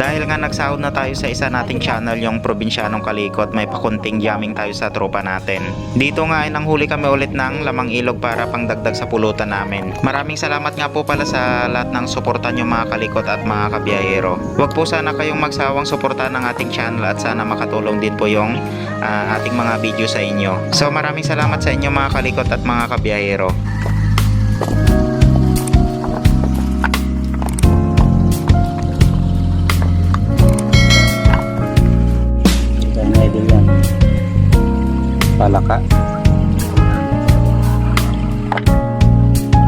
Dahil nga nagsahod na tayo sa isa nating channel yung Probinsyanong Kalikot, may pakunting jamming tayo sa tropa natin. Dito nga ay nanghuli kami ulit ng lamang ilog para pangdagdag sa pulutan namin. Maraming salamat nga po pala sa lahat ng suporta nyo mga kalikot at mga kabiyahero. Huwag po sana kayong magsawang suporta ng ating channel at sana makatulong din po yung ah, ating mga video sa inyo. So maraming salamat sa inyo mga kalikot at mga kabiyahero. Ito Palaka.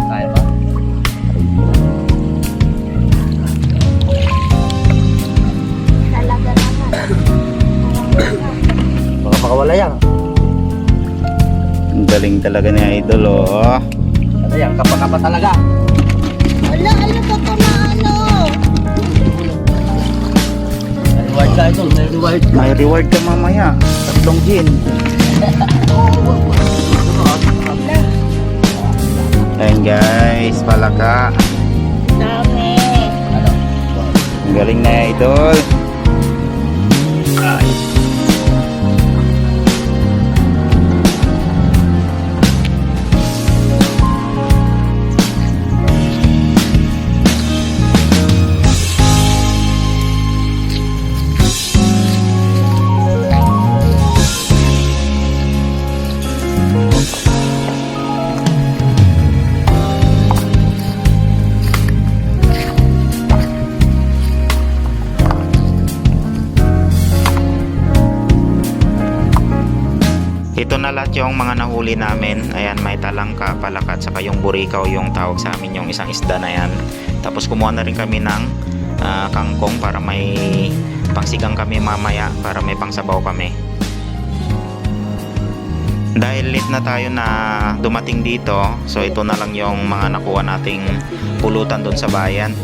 Kaya ba? Talaga naman. Baka makawala yan. Ang galing talaga ni Idol oh. Ano yan? Kapa-kapa talaga. May reward ka. May reward ka mamaya. Tatlong gin. Ayan guys, palaka. Dami. Ang galing na idol. Ito na lahat yung mga nahuli namin. Ayan, may talangka, palakat, saka yung burikaw yung tawag sa amin yung isang isda na yan. Tapos kumuha na rin kami ng ah, kangkong para may pangsigang kami mamaya para may pangsabaw kami. Dahil late na tayo na dumating dito, so ito na lang yung mga nakuha nating pulutan doon sa bayan.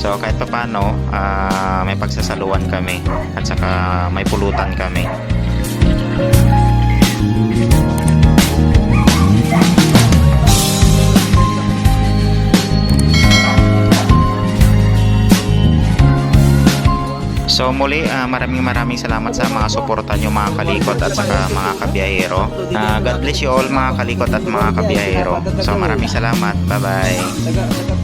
So kahit pa paano, ah, may pagsasaluan kami at saka may pulutan kami. So muli, ah, maraming maraming salamat sa mga suporta nyo mga kalikot at saka mga kabiyahero. Ah, God bless you all mga kalikot at mga kabiyahero. So maraming salamat. Bye-bye.